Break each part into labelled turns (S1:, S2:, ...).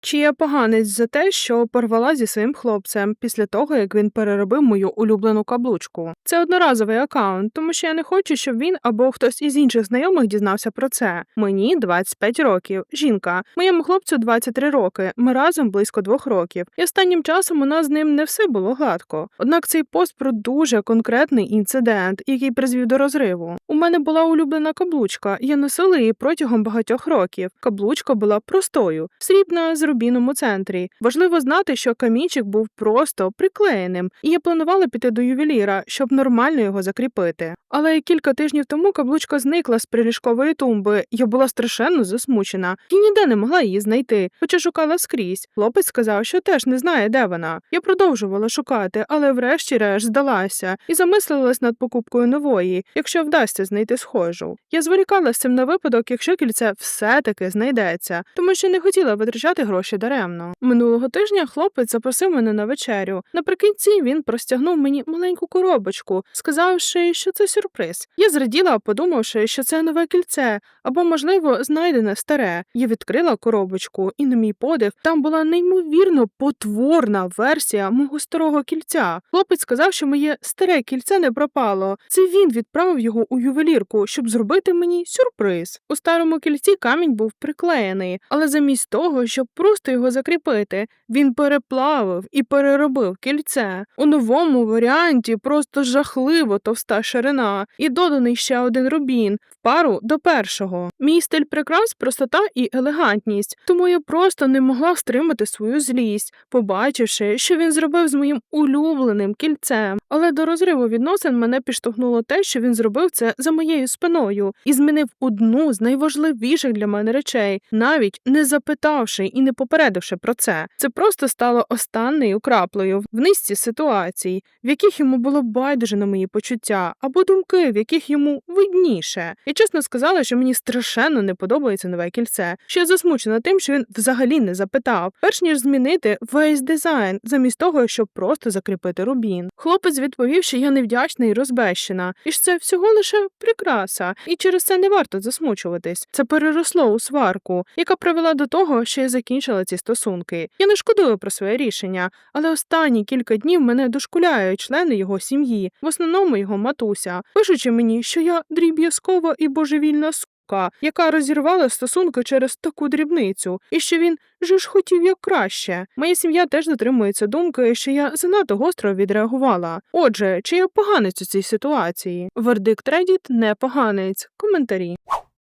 S1: Чи я поганець за те, що порвала зі своїм хлопцем після того, як він переробив мою улюблену каблучку? Це одноразовий аккаунт, тому що я не хочу, щоб він або хтось із інших знайомих дізнався про це. Мені 25 років, жінка, моєму хлопцю 23 роки. Ми разом близько двох років. І останнім часом у нас з ним не все було гладко. Однак цей пост про дуже конкретний інцидент, який призвів до розриву. У мене була улюблена каблучка. Я носила її протягом багатьох років. Каблучка була простою, срібна з рубіном у центрі. Важливо знати, що камінчик був просто приклеєним, і я планувала піти до ювеліра, щоб нормально його закріпити. Але кілька тижнів тому каблучка зникла з приліжкової тумби. Я була страшенно засмучена і ніде не могла її знайти, хоча шукала скрізь. Хлопець сказав, що теж не знає, де вона. Я продовжувала шукати, але врешті-решт здалася і замислилась над покупкою нової, якщо вдасться знайти схожу. Я зволікала з цим на випадок, якщо кільце все-таки знайдеться, тому що не хотіла витрачати гроші даремно. Минулого тижня хлопець запросив мене на вечерю. Наприкінці він простягнув мені маленьку коробочку, сказавши, що це сюрприз. Я зраділа, подумавши, що це нове кільце або, можливо, знайдене старе. Я відкрила коробочку, і на мій подив там була неймовірно потворна версія мого старого кільця. Хлопець сказав, що моє старе кільце не пропало. Це він відправив його у ювелірку, щоб зробити мені сюрприз. У старому кільці камінь був приклеєний, але замість того, щоб просто його закріпити, він переплавив і переробив кільце. У новому варіанті просто жахливо товста ширина, і доданий ще один рубін в пару до першого. Мій стиль прикрас простота і елегантність, тому я просто не могла стримати свою злість, побачивши, що він зробив з моїм улюбленим кільцем. Але до розриву відносин мене підштовхнуло те, що він зробив це за моєю спиною і змінив одну з найважливіших для мене речей, навіть не запитавши і не попередивши про це. Це просто стало останньою краплею в низці ситуацій, в яких йому було байдуже на мої почуття, або думки, в яких йому видніше. І чесно сказала, що мені страшенно не подобається нове кільце, я засмучена тим, що він взагалі не запитав, перш ніж змінити весь дизайн, замість того, щоб просто закріпити рубін. Хлопець відповів, що я невдячна і розбещена, і що це всього лише прикраса, і через це не варто засмучуватись. Це переросло у сварку, яка привела до того, що я закінчила ці стосунки. Я не шкодую про своє рішення, але останні кілька днів мене дошкуляють члени його сім'ї, в основному його матуся, пишучи мені, що я дріб'язкова і божевільна сука, яка розірвала стосунки через таку дрібницю, і що він же ж хотів як краще. Моя сім'я теж дотримується думки, що я занадто гостро відреагувала. Отже, чи я поганець у цій ситуації? Вердикт Reddit – не поганець. Коментарі.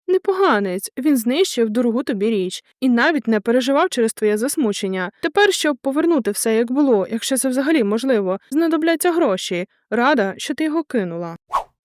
S1: Непоганець, він знищив дорогу тобі річ і навіть не переживав через твоє засмучення. Тепер, щоб повернути все як було, якщо це взагалі можливо, знадобляться гроші. Рада, що ти його кинула.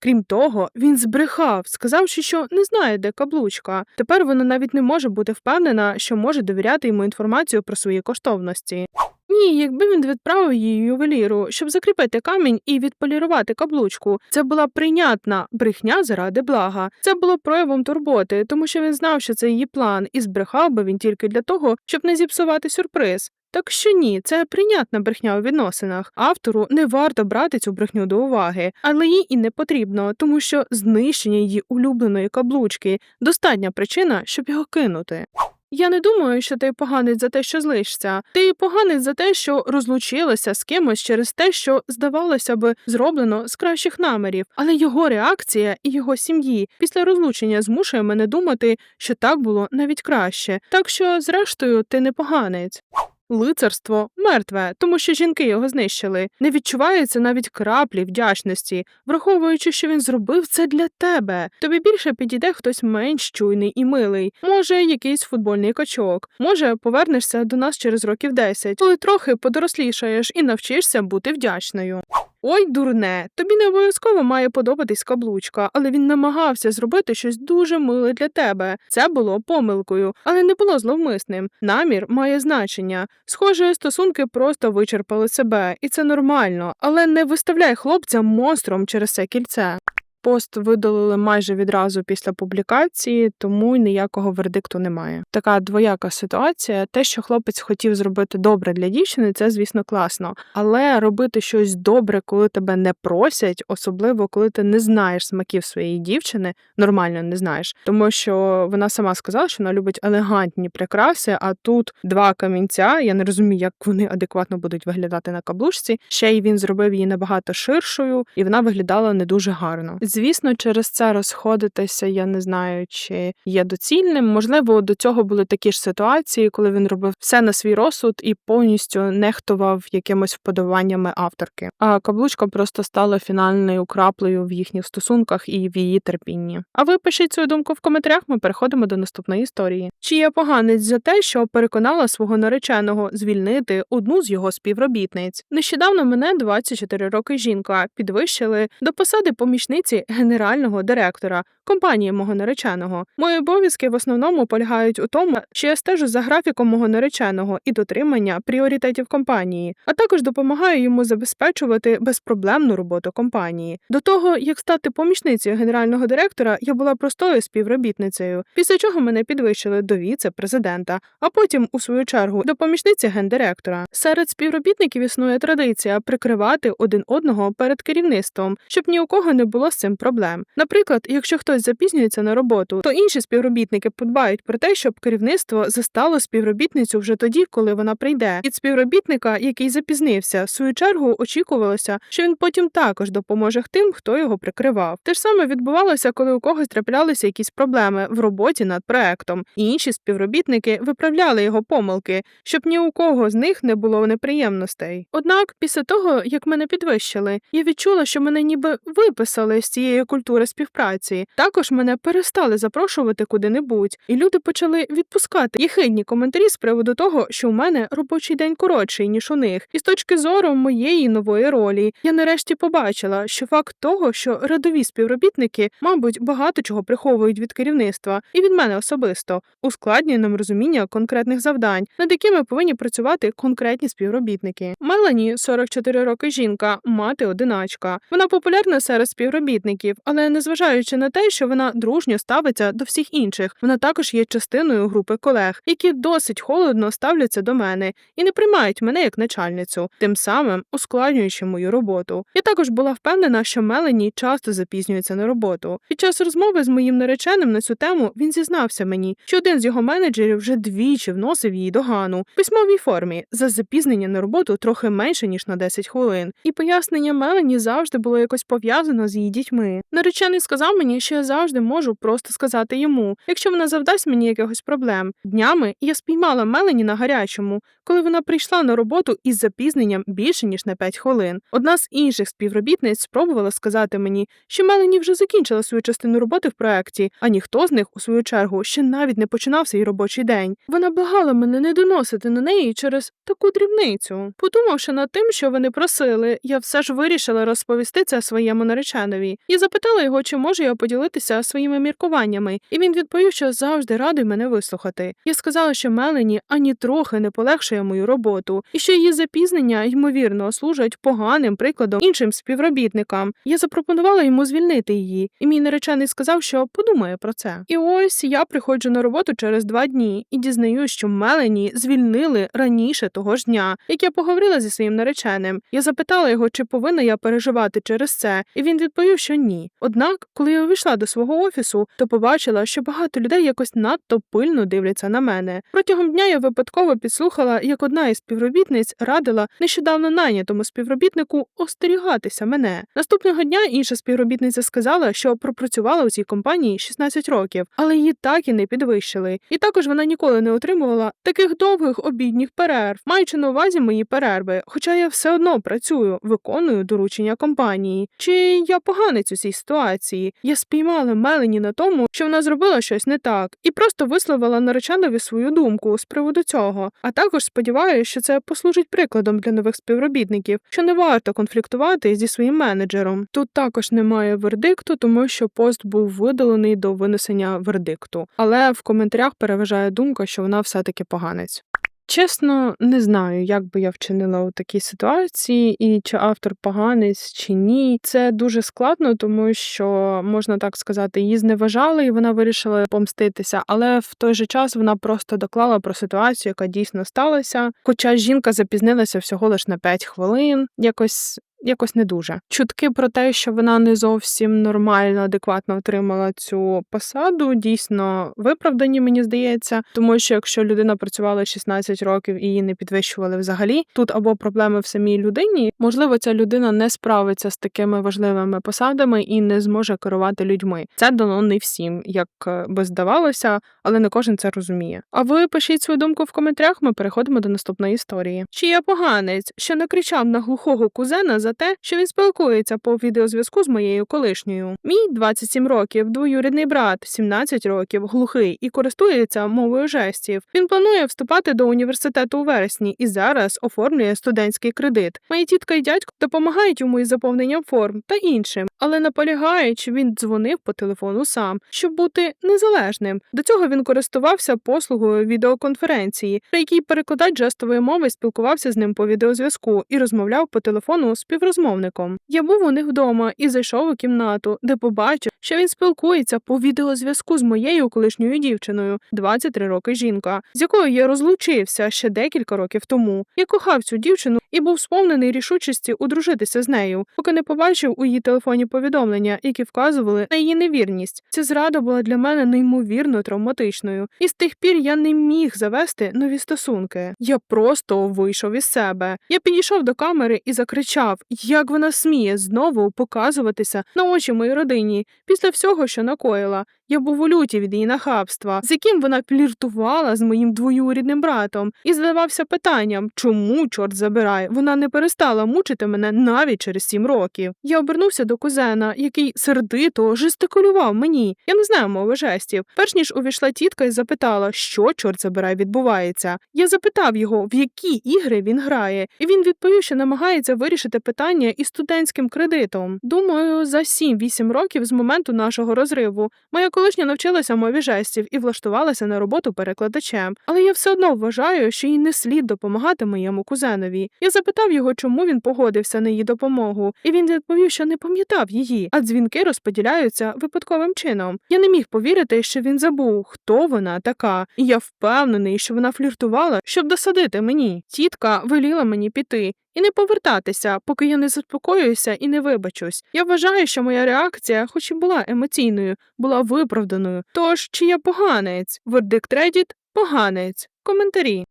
S1: Крім того, він збрехав, сказавши, що не знає, де каблучка. Тепер вона навіть не може бути впевнена, що може довіряти йому інформацію про свої коштовності. Ні, якби він відправив її ювеліру, щоб закріпити камінь і відполірувати каблучку, це була прийнятна брехня заради блага. Це було проявом турботи, тому що він знав, що це її план, і збрехав би він тільки для того, щоб не зіпсувати сюрприз. Так що ні, це прийнятна брехня у відносинах. Автору не варто брати цю брехню до уваги, але їй і не потрібно, тому що знищення її улюбленої каблучки достатня причина, щоб його кинути. Я не думаю, що ти поганець за те, що злишся. Ти поганець за те, що розлучилася з кимось через те, що здавалося би зроблено з кращих намірів, але його реакція і його сім'ї після розлучення змушує мене думати, що так було навіть краще. Так що, зрештою, ти не поганець. Лицарство мертве, тому що жінки його знищили. Не відчувається навіть краплі вдячності, враховуючи, що він зробив це для тебе. Тобі більше підійде хтось менш чуйний і милий, може, якийсь футбольний качок. Може, повернешся до нас через років 10, коли трохи подорослішаєш і навчишся бути вдячною. Ой, дурне, тобі не обов'язково має подобатись каблучка, але він намагався зробити щось дуже миле для тебе. Це було помилкою, але не було зловмисним. Намір має значення. Схоже, стосунки просто вичерпали себе, і це нормально, але не виставляй хлопця монстром через це кільце. Пост видалили майже відразу після публікації, тому й ніякого вердикту немає. Така двояка ситуація. Те, що хлопець хотів зробити добре для дівчини, це звісно класно. Але робити щось добре, коли тебе не просять, особливо коли ти не знаєш смаків своєї дівчини, нормально не знаєш, тому що вона сама сказала, що вона любить елегантні прикраси. А тут два камінця. Я не розумію, як вони адекватно будуть виглядати на каблучці. Ще й він зробив її набагато ширшою, і вона виглядала не дуже гарно. Звісно, через це розходитися. Я не знаю, чи є доцільним. Можливо, до цього були такі ж ситуації, коли він робив все на свій розсуд і повністю нехтував якимось вподобаннями авторки. А каблучка просто стала фінальною краплею в їхніх стосунках і в її терпінні. А ви пишіть свою думку в коментарях. Ми переходимо до наступної історії. Чи я поганець за те, що переконала свого нареченого звільнити одну з його співробітниць? Нещодавно мене 24 роки жінка підвищили до посади помічниці генерального директора компанії мого нареченого. Мої обов'язки в основному полягають у тому, що я стежу за графіком мого нареченого і дотримання пріоритетів компанії, а також допомагаю йому забезпечувати безпроблемну роботу компанії. До того як стати помічницею генерального директора, я була простою співробітницею, після чого мене підвищили до віце-президента, а потім, у свою чергу, до помічниці гендиректора. Серед співробітників існує традиція прикривати один одного перед керівництвом, щоб ні у кого не було з цим проблем. Наприклад, якщо хтось запізнюється на роботу, то інші співробітники подбають про те, щоб керівництво застало співробітницю вже тоді, коли вона прийде. Від співробітника, який запізнився, в свою чергу очікувалося, що він потім також допоможе тим, хто його прикривав. Те ж саме відбувалося, коли у когось траплялися якісь проблеми в роботі над проектом, і інші співробітники виправляли його помилки, щоб ні у кого з них не було неприємностей. Однак, після того як мене підвищили, я відчула, що мене ніби виписали з цієї культури співпраці. Також мене перестали запрошувати куди-небудь, і люди почали відпускати єхидні коментарі з приводу того, що у мене робочий день коротший ніж у них. І з точки зору моєї нової ролі, я нарешті побачила, що факт того, що рядові співробітники, мабуть, багато чого приховують від керівництва і від мене особисто, ускладнює нам розуміння конкретних завдань, над якими повинні працювати конкретні співробітники. Мелані 44 роки жінка, мати одиначка. Вона популярна серед співробітників, але незважаючи на те, що вона дружньо ставиться до всіх інших, вона також є частиною групи колег, які досить холодно ставляться до мене і не приймають мене як начальницю, тим самим ускладнюючи мою роботу. Я також була впевнена, що Мелані часто запізнюється на роботу. Під час розмови з моїм нареченим на цю тему він зізнався мені, що один з його менеджерів вже двічі вносив її догану в письмовій формі за запізнення на роботу трохи менше ніж на 10 хвилин. І пояснення Мелані завжди було якось пов'язано з її дітьми. Наречений сказав мені, що я завжди можу просто сказати йому, якщо вона завдасть мені якихось проблем. Днями я спіймала Мелані на гарячому, коли вона прийшла на роботу із запізненням більше ніж на 5 хвилин. Одна з інших співробітниць спробувала сказати мені, що Мелані вже закінчила свою частину роботи в проекті, а ніхто з них, у свою чергу, ще навіть не починав свій робочий день. Вона благала мене не доносити на неї через таку дрібницю. Подумавши над тим, що вони просили, я все ж вирішила розповісти це своєму нареченові. Я запитала його, чи можу я поділитися своїми міркуваннями, і він відповів, що завжди радий мене вислухати. Я сказала, що Мелані ані трохи не полегшує мою роботу, і що її запізнення ймовірно служать поганим прикладом іншим співробітникам. Я запропонувала йому звільнити її, і мій наречений сказав, що подумає про це. І ось я приходжу на роботу через два дні і дізнаюсь, що Мелані звільнили раніше того ж дня, як я поговорила зі своїм нареченим. Я запитала його, чи повинна я переживати через це, і він відповів, що ні. Однак, коли я увійшла до свого офісу, то побачила, що багато людей якось надто пильно дивляться на мене. Протягом дня я випадково підслухала, як одна із співробітниць радила нещодавно найнятому співробітнику остерігатися мене. Наступного дня інша співробітниця сказала, що пропрацювала у цій компанії 16 років, але її так і не підвищили. І також вона ніколи не отримувала таких довгих обідніх перерв, маючи на увазі мої перерви. Хоча я все одно працюю, виконую доручення компанії. Чи я поганець у цій ситуації? Я спіймала Мелені на тому, що вона зробила щось не так, і просто висловила нареченові свою думку з приводу цього. А також сподіваюся, що це послужить прикладом для нових співробітників, що не варто конфліктувати зі своїм менеджером. Тут також немає вердикту, тому що пост був видалений до винесення вердикту. Але в коментарях переважає думка, що вона все таки поганець. Чесно, не знаю, як би я вчинила у такій ситуації, і чи автор поганець, чи ні. Це дуже складно, тому що можна так сказати, її зневажали, і вона вирішила помститися, але в той же час вона просто доклала про ситуацію, яка дійсно сталася. Хоча жінка запізнилася всього лиш на 5 хвилин, якось. Якось не дуже чутки про те, що вона не зовсім нормально, адекватно отримала цю посаду, дійсно виправдані, мені здається, тому що якщо людина працювала 16 років і її не підвищували взагалі, тут або проблеми в самій людині, можливо, ця людина не справиться з такими важливими посадами і не зможе керувати людьми. Це дано не всім, як е, би здавалося, але не кожен це розуміє. А ви пишіть свою думку в коментарях. Ми переходимо до наступної історії. Чи я поганець, що накричав на глухого кузена за те, що він спілкується по відеозв'язку з моєю колишньою? Мій 27 років, двоюрідний брат, 17 років, глухий і користується мовою жестів. Він планує вступати до університету у вересні і зараз оформлює студентський кредит. Моя тітка і дядько допомагають йому із заповненням форм та іншим, але наполягає, щоб він дзвонив по телефону сам, щоб бути незалежним. До цього він користувався послугою відеоконференції, при якій перекладач жестової мови спілкувався з ним по відеозв'язку і розмовляв по телефону з співрозмовником. Я був у них вдома і зайшов у кімнату, де побачив, що він спілкується по відеозв'язку з моєю колишньою дівчиною, 23 роки жінка, з якою я розлучився ще декілька років тому. Я кохав цю дівчину і був сповнений рішучості одружитися з нею, поки не побачив у її телефоні повідомлення, які вказували на її невірність. Ця зрада була для мене неймовірно травматичною, і з тих пір я не міг завести нові стосунки. Я просто вийшов із себе. Я підійшов до камери і закричав, як вона сміє знову показуватися на очі моїй родині після всього, що накоїла. Я був у люті від її нахабства, з яким вона фліртувала з моїм двоюрідним братом, і задавався питанням, чому, чорт забирай, вона не перестала мучити мене навіть через сім років. Я обернувся до кузена, який сердито жестикулював мені. Я не знаю мови жестів. Перш ніж увійшла тітка і запитала, що, чорт забирай, відбувається. Я запитав його, в які ігри він грає, і він відповів, що намагається вирішити питання із студентським кредитом. Думаю, за 7-8 років з моменту нашого розриву моя колишня навчилася мові жестів і влаштувалася на роботу перекладачем, але я все одно вважаю, що їй не слід допомагати моєму кузенові. Я запитав його, чому він погодився на її допомогу, і він відповів, що не пам'ятав її, а дзвінки розподіляються випадковим чином. Я не міг повірити, що він забув, хто вона така, і я впевнений, що вона фліртувала, щоб досадити мені. Тітка веліла мені піти. І не повертатися, поки я не заспокоююся і не вибачусь. Я вважаю, що моя реакція, хоч і була емоційною, була виправданою. Тож, чи я поганець? Вердикт Reddit – поганець. Коментарі.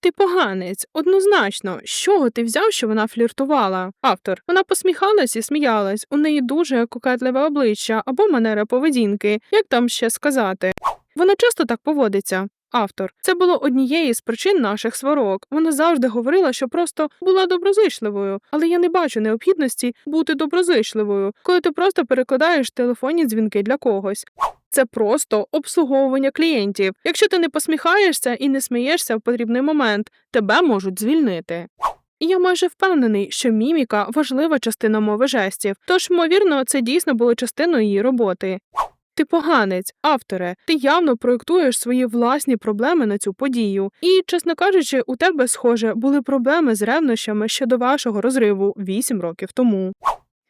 S1: Ти поганець, однозначно. З чого ти взяв, що вона фліртувала? Автор. Вона посміхалась і сміялась. У неї дуже кокетливе обличчя або манера поведінки. Як там ще сказати? Вона часто так поводиться. Автор. Це було однією з причин наших сварок. Вона завжди говорила, що просто була доброзичливою, але я не бачу необхідності бути доброзичливою, коли ти просто перекладаєш телефонні дзвінки для когось. Це просто обслуговування клієнтів. Якщо ти не посміхаєшся і не смієшся в потрібний момент, тебе можуть звільнити. Я майже впевнений, що міміка важлива частина мови жестів, тож, ймовірно, це дійсно було частиною її роботи. Ти поганець, авторе, ти явно проєктуєш свої власні проблеми на цю подію. І, чесно кажучи, у тебе, схоже, були проблеми з ревнощами ще до вашого розриву 8 років тому.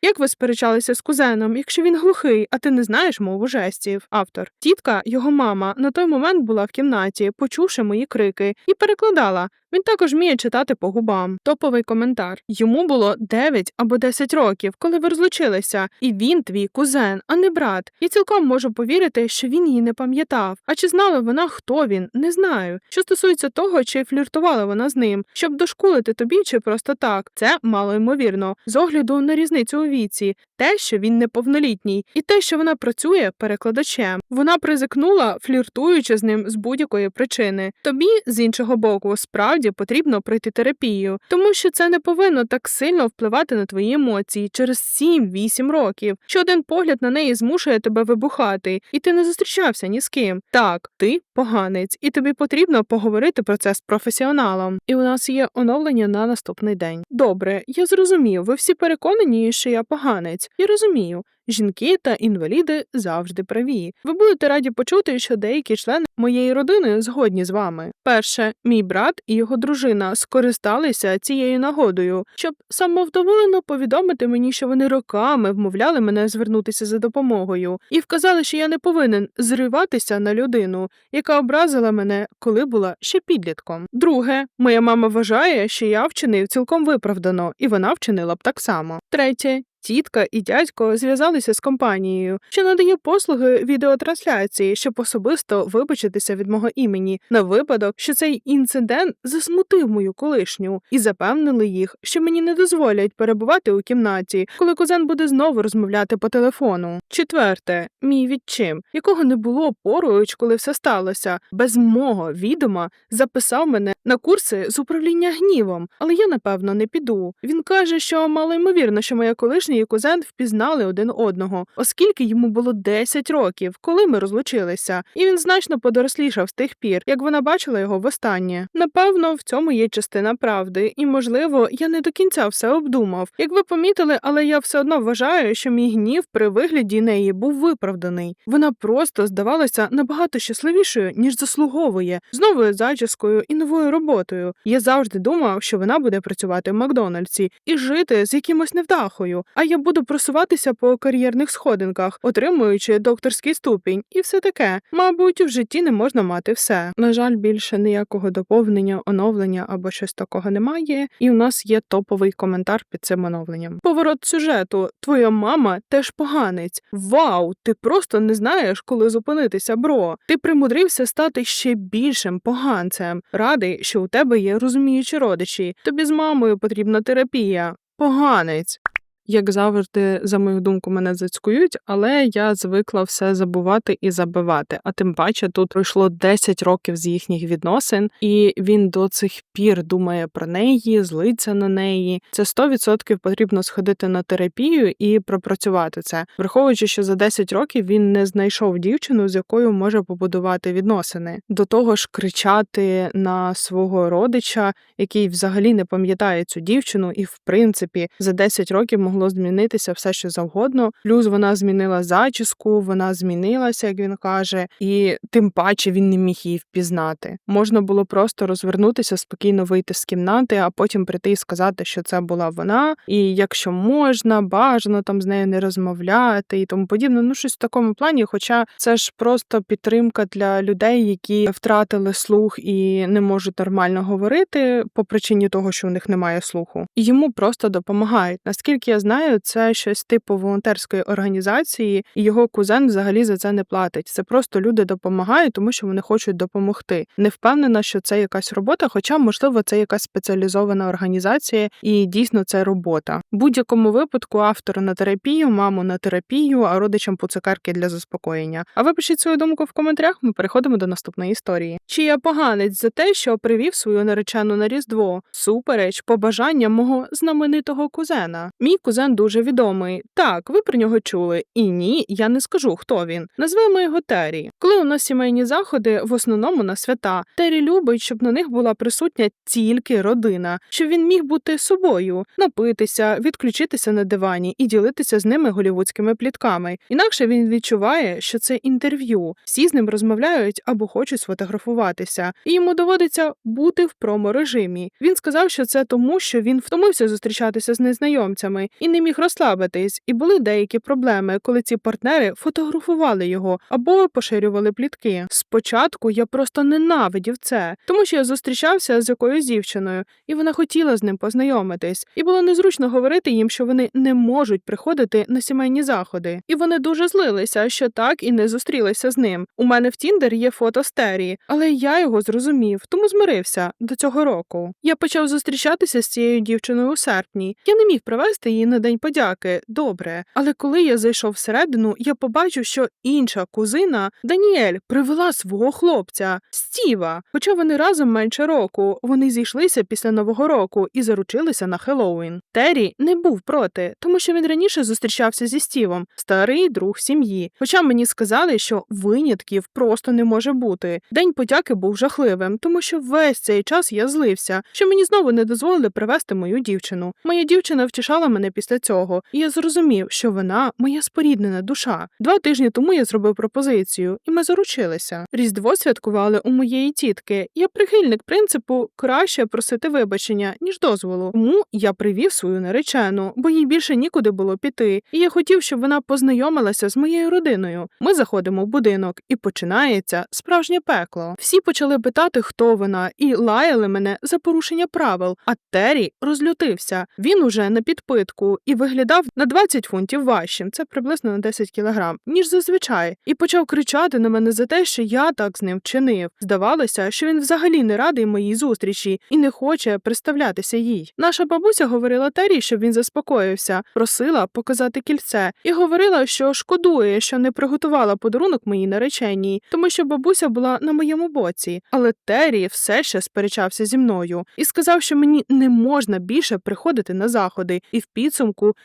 S1: Як ви сперечалися з кузеном, якщо він глухий, а ти не знаєш мову жестів? Автор. Тітка, його мама, на той момент була в кімнаті, почувши мої крики, і перекладала. Він також вміє читати по губам. Топовий коментар. Йому було 9 або 10 років, коли ви розлучилися, і він твій кузен, а не брат. Я цілком можу повірити, що він її не пам'ятав. А чи знала вона, хто він? Не знаю. Що стосується того, чи фліртувала вона з ним, щоб дошкулити тобі, чи просто так, це мало ймовірно. З огляду на різницю у віці, те, що він неповнолітній, і те, що вона працює перекладачем. Вона призикнула, фліртуючи з ним з будь-якої причини. Тобі, з іншого боку, справді потрібно пройти терапію, тому що це не повинно так сильно впливати на твої емоції через 7-8 років. Що один погляд на неї змушує тебе вибухати, і ти не зустрічався ні з ким. Так, ти поганець, і тобі потрібно поговорити про це з професіоналом. І у нас є оновлення на наступний день. Добре, я зрозумів. Ви всі переконані, що я поганець. Я розумію. Жінки та інваліди завжди праві. Ви будете раді почути, що деякі члени моєї родини згодні з вами. Перше, мій брат і його дружина скористалися цією нагодою, щоб самовдоволено повідомити мені, що вони роками вмовляли мене звернутися за допомогою, і вказали, що я не повинен зриватися на людину, яка образила мене, коли була ще підлітком. Друге, моя мама вважає, що я вчинив цілком виправдано, і вона вчинила б так само. Третє. Тітка і дядько зв'язалися з компанією, що надає послуги відеотрансляції, щоб особисто вибачитися від мого імені на випадок, що цей інцидент засмутив мою колишню, і запевнили їх, що мені не дозволять перебувати у кімнаті, коли кузен буде знову розмовляти по телефону. Четверте, мій відчим, якого не було поруч, коли все сталося, без мого відома записав мене на курси з управління гнівом, але я напевно не піду. Він каже, що мало ймовірно, що моя колишня і кузен впізнали один одного, оскільки йому було 10 років, коли ми розлучилися, і він значно подорослішав з тих пір, як вона бачила його востаннє. Напевно, в цьому є частина правди, і можливо, я не до кінця все обдумав. Як ви помітили, але я все одно вважаю, що мій гнів при вигляді неї був виправданий. Вона просто здавалася набагато щасливішою, ніж заслуговує, з новою зачіскою і новою роботою. Я завжди думав, що вона буде працювати в Макдональдсі і жити з якимось невдахою. А я буду просуватися по кар'єрних сходинках, отримуючи докторський ступінь, і все таке. Мабуть, в житті не можна мати все. На жаль, більше ніякого доповнення, оновлення або щось такого немає. І у нас є топовий коментар під цим оновленням. Поворот сюжету: твоя мама теж поганець. Вау! Ти просто не знаєш, коли зупинитися, бро. Ти примудрився стати ще більшим поганцем. Радий, що у тебе є розуміючі родичі. Тобі з мамою потрібна терапія. Поганець. Як завжди, за мою думку, мене зацькують, але я звикла все забувати і забивати. А тим паче тут пройшло 10 років з їхніх відносин, і він до цих пір думає про неї, злиться на неї. Це 100% потрібно сходити на терапію і пропрацювати це, враховуючи, що за 10 років він не знайшов дівчину, з якою може побудувати відносини. До того ж, кричати на свого родича, який взагалі не пам'ятає цю дівчину, і в принципі за 10 років могло змінитися все, що завгодно. Плюс вона змінила зачіску, вона змінилася, як він каже, і тим паче він не міг її впізнати. Можна було просто розвернутися, спокійно вийти з кімнати, а потім прийти і сказати, що це була вона. І якщо можна, бажано там з нею не розмовляти і тому подібне. Ну щось в такому плані. Хоча це ж просто підтримка для людей, які втратили слух і не можуть нормально говорити по причині того, що у них немає слуху. І йому просто допомагають. Наскільки я знаю, це щось типу волонтерської організації, і його кузен взагалі за це не платить. Це просто люди допомагають, тому що вони хочуть допомогти. Не впевнена, що це якась робота, хоча, можливо, це якась спеціалізована організація, і дійсно це робота. В будь-якому випадку автор на терапію, маму на терапію, а родичам по цукерки для заспокоєння. А ви пишіть свою думку в коментарях. Ми переходимо до наступної історії. Чи я поганець за те, що привів свою наречену на різдво? Супереч побажання мого знаменитого кузена. Мій кузен дуже відомий. Так, ви про нього чули. І ні, я не скажу, хто він. Назвемо його Террі. Коли у нас сімейні заходи, в основному на свята, Террі любить, щоб на них була присутня тільки родина, щоб він міг бути собою, напитися, відключитися на дивані і ділитися з ними голівудськими плітками. Інакше він відчуває, що це інтерв'ю. Всі з ним розмовляють або хочуть сфотографуватися, і йому доводиться бути в промо-режимі. Він сказав, що це тому, що він втомився зустрічатися з незнайомцями і не міг розслабитись. І були деякі проблеми, коли ці партнери фотографували його або поширювали плітки. Спочатку я просто ненавидів це, тому що я зустрічався з якоюсь дівчиною, і вона хотіла з ним познайомитись, і було незручно говорити їм, що вони не можуть приходити на сімейні заходи. І вони дуже злилися, що так і не зустрілися з ним. У мене в Тіндер є фото з Террі, але я його зрозумів, тому змирився до цього року. Я почав зустрічатися з цією дівчиною у серпні. Я не міг привезти її на день подяки. Добре, але коли я зайшов всередину, я побачив, що інша кузина Даніель привела свого хлопця Стіва. Хоча вони разом менше року, вони зійшлися після нового року і заручилися на Хеллоуін. Террі не був проти, тому що він раніше зустрічався зі Стівом, старий друг сім'ї. Хоча мені сказали, що винятків просто не може бути. День подяки був жахливим, тому що весь цей час я злився, що мені знову не дозволили привезти мою дівчину. Моя дівчина втішала мене після після цього, і я зрозумів, що вона моя споріднена душа. Два тижні тому я зробив пропозицію, і ми заручилися. Різдво святкували у моєї тітки. Я прихильник принципу краще просити вибачення, ніж дозволу. Тому я привів свою наречену, бо їй більше нікуди було піти, і я хотів, щоб вона познайомилася з моєю родиною. Ми заходимо в будинок, і починається справжнє пекло. Всі почали питати, хто вона, і лаяли мене за порушення правил. А Террі розлютився. Він уже на підпитку і виглядав на 20 фунтів важчим, це приблизно на 10 кілограм, ніж зазвичай, і почав кричати на мене за те, що я так з ним вчинив. Здавалося, що він взагалі не радий моїй зустрічі і не хоче представлятися їй. Наша бабуся говорила Террі, щоб він заспокоївся, просила показати кільце і говорила, що шкодує, що не приготувала подарунок моїй нареченій, тому що бабуся була на моєму боці. Але Террі все ще сперечався зі мною і сказав, що мені не можна більше приходити на заходи, і в підсумку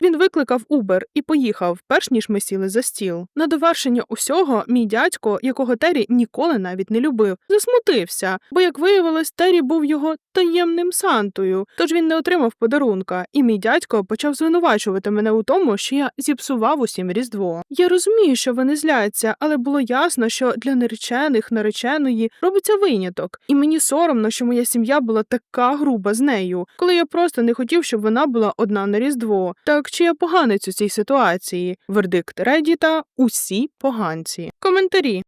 S1: він викликав Убер і поїхав, перш ніж ми сіли за стіл. На довершення усього, мій дядько, якого Террі ніколи навіть не любив, засмутився, бо, як виявилось, Террі був його таємним сантою, тож він не отримав подарунка, і мій дядько почав звинувачувати мене у тому, що я зіпсував усім різдво. Я розумію, що вони зляться, але було ясно, що для наречених нареченої робиться виняток, і мені соромно, що моя сім'я була така груба з нею, коли я просто не хотів, щоб вона була одна на різдво. Так чи я поганець у цій ситуації? Вердикт Редіта усі поганці. Коментарі.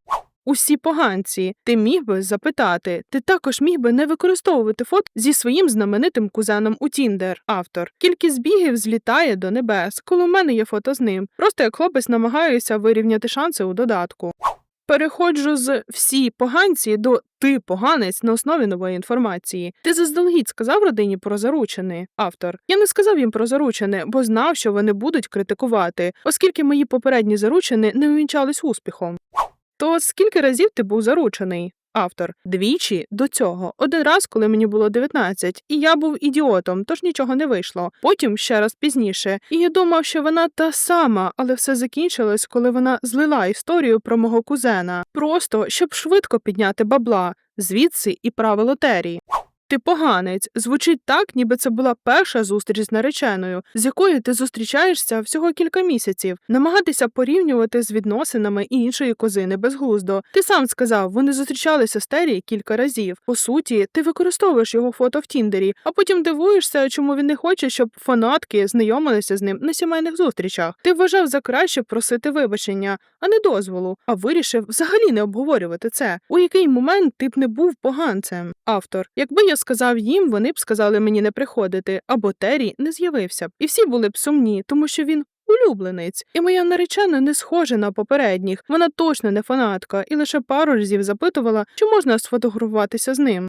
S1: Усі поганці, ти міг би запитати, ти також міг би не використовувати фото зі своїм знаменитим кузеном у Тіндер. Автор. Кількість збігів злітає до небес, коли у мене є фото з ним. Просто як хлопець намагаюся вирівняти шанси у додатку. Переходжу з всі поганці до ти поганець на основі нової інформації. Ти заздалегідь сказав родині про заручини. Автор. Я не сказав їм про заручини, бо знав, що вони будуть критикувати, оскільки мої попередні заручини не увінчались успіхом. То скільки разів ти був заручений? Автор двічі до цього. Один раз, коли мені було 19, і я був ідіотом, тож нічого не вийшло. Потім ще раз пізніше. І я думав, що вона та сама, але все закінчилось, коли вона злила історію про мого кузена. Просто щоб швидко підняти бабла, звідси і правило Террі. Ти поганець звучить так, ніби це була перша зустріч з нареченою, з якою ти зустрічаєшся всього кілька місяців. Намагатися порівнювати з відносинами іншої козини безглуздо. Ти сам сказав, вони зустрічалися з Террі кілька разів. По суті, ти використовуєш його фото в Тіндері, а потім дивуєшся, чому він не хоче, щоб фанатки знайомилися з ним на сімейних зустрічах. Ти вважав за краще просити вибачення, а не дозволу, а вирішив взагалі не обговорювати це. У який момент ти б не був поганцем? Автор, якби я сказав їм, вони б сказали мені не приходити, або Террі не з'явився б. І всі були б сумні, тому що він. Улюбленець, і моя наречена не схожа на попередніх. Вона точно не фанатка, і лише пару разів запитувала, чи можна сфотографуватися з ним.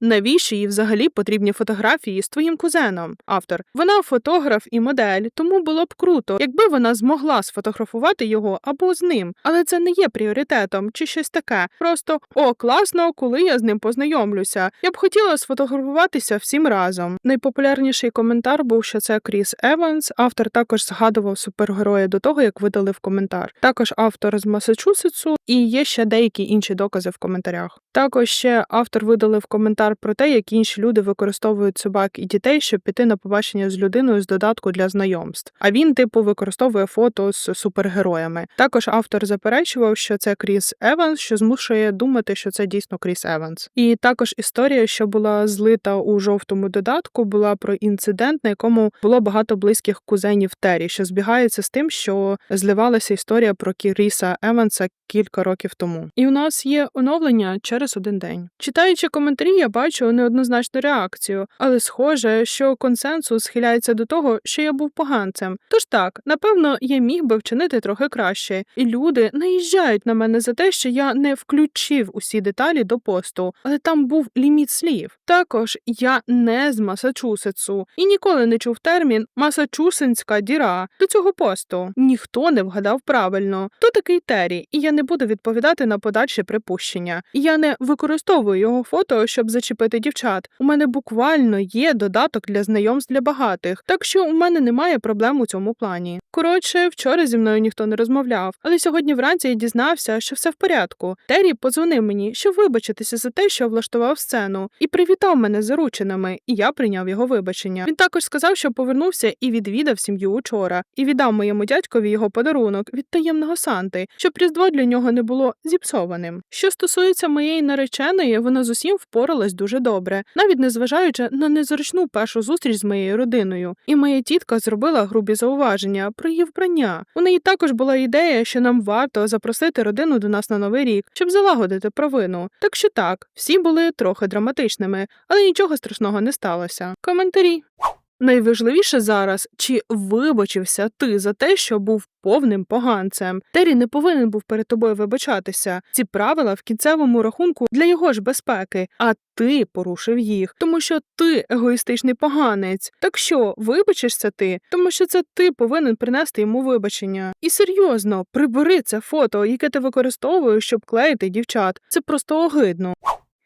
S1: Навіщо їй взагалі потрібні фотографії з твоїм кузеном? Автор. Вона фотограф і модель, тому було б круто, якби вона змогла сфотографувати його або з ним. Але це не є пріоритетом чи щось таке. Просто о, класно, коли я з ним познайомлюся. Я б хотіла сфотографуватися всім разом. Найпопулярніший коментар був, що це Кріс Еванс. Автор також згадував супергероя до того, як видали в коментар. Також автор з Масачусетсу, і є ще деякі інші докази в коментарях. Також ще автор видалив коментар про те, як інші люди використовують собак і дітей, щоб піти на побачення з людиною з додатку для знайомств. А він, типу, використовує фото з супергероями. Також автор заперечував, що це Кріс Еванс, що змушує думати, що це дійсно Кріс Еванс. І також історія, що була злита у жовтому додатку, була про інцидент, на якому було багато близьких кузенів Террі, що збігається з тим, що зливалася історія про Кріса Еванса кілька років тому. І у нас є оновлення через один день. Читаючи коментарі, я бачу неоднозначну реакцію, але схоже, що консенсус схиляється до того, що я був поганцем. Тож так, напевно, я міг би вчинити трохи краще, і люди наїжджають на мене за те, що я не включив усі деталі до посту, але там був ліміт слів. Також я не з Масачусетсу і ніколи не чув термін Масачусетська діра до цього посту. Ніхто не вгадав правильно. То такий Террі, і я не буду відповідати на подальші припущення. Я не використовую його фото, щоб зачепити дівчат. У мене буквально є додаток для знайомств для багатих, так що у мене немає проблем у цьому плані. Коротше, вчора зі мною ніхто не розмовляв, але сьогодні вранці я дізнався, що все в порядку. Террі подзвонив мені, щоб вибачитися за те, що влаштував сцену, і привітав мене з заручинами, і я прийняв його вибачення. Він також сказав, що повернувся і відвідав сім'ю учора, і віддав моєму дядькові його подарунок від таємного Санти, щоб різдво для нього не було зіпсованим. Що стосується моєї нареченої, вона з усім впоралась дуже добре, навіть незважаючи на незручну першу зустріч з моєю родиною. І моя тітка зробила грубі зауваження про її вбрання. У неї також була ідея, що нам варто запросити родину до нас на новий рік, щоб залагодити провину. Так що так, всі були трохи драматичними, але нічого страшного не сталося. Коментарі. Найважливіше зараз, чи вибачився ти за те, що був повним поганцем. Террі не повинен був перед тобою вибачатися. Ці правила в кінцевому рахунку для його ж безпеки, а ти порушив їх, тому що ти егоїстичний поганець. Так що вибачишся ти, тому що це ти повинен принести йому вибачення. І серйозно, прибери це фото, яке ти використовуєш, щоб клеїти дівчат. Це просто огидно.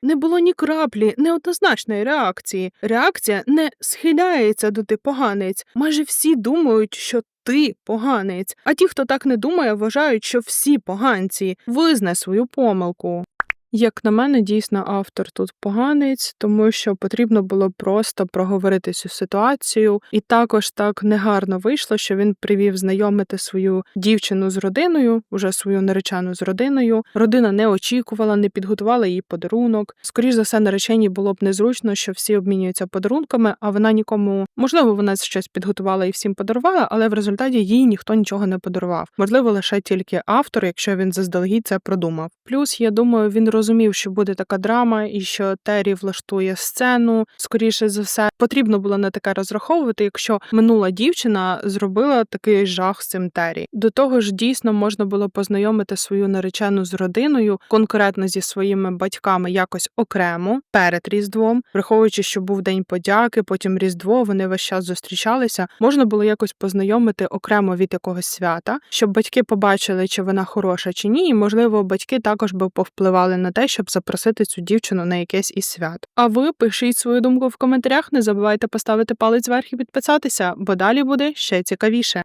S1: Не було ні краплі неоднозначної реакції. Реакція не схиляється до ти поганець. Майже всі думають, що ти поганець. А ті, хто так не думає, вважають, що всі поганці. Визнай свою помилку. Як на мене, дійсно автор тут поганець, тому що потрібно було просто проговорити цю ситуацію, і також так негарно вийшло, що він привів знайомити свою дівчину з родиною, уже свою наречену з родиною. Родина не очікувала, не підготувала їй подарунок. Скоріш за все, нареченій було б незручно, що всі обмінюються подарунками, а вона нікому, можливо, вона щось підготувала і всім подарувала, але в результаті їй ніхто нічого не подарував. Можливо, лише тільки автор, якщо він заздалегідь це продумав. Плюс, я думаю, він розумів, що буде така драма, і що Террі влаштує сцену. Скоріше за все, потрібно було на таке розраховувати, якщо минула дівчина зробила такий жах з цим Террі. До того ж, дійсно можна було познайомити свою наречену з родиною, конкретно зі своїми батьками, якось окремо перед Різдвом, враховуючи, що був день подяки, потім Різдво, вони весь час зустрічалися. Можна було якось познайомити окремо від якогось свята, щоб батьки побачили, чи вона хороша чи ні, і можливо, батьки також би повпливали на те, щоб запросити цю дівчину на якесь із свят. А ви пишіть свою думку в коментарях. Не забувайте поставити палець вверх і підписатися, бо далі буде ще цікавіше.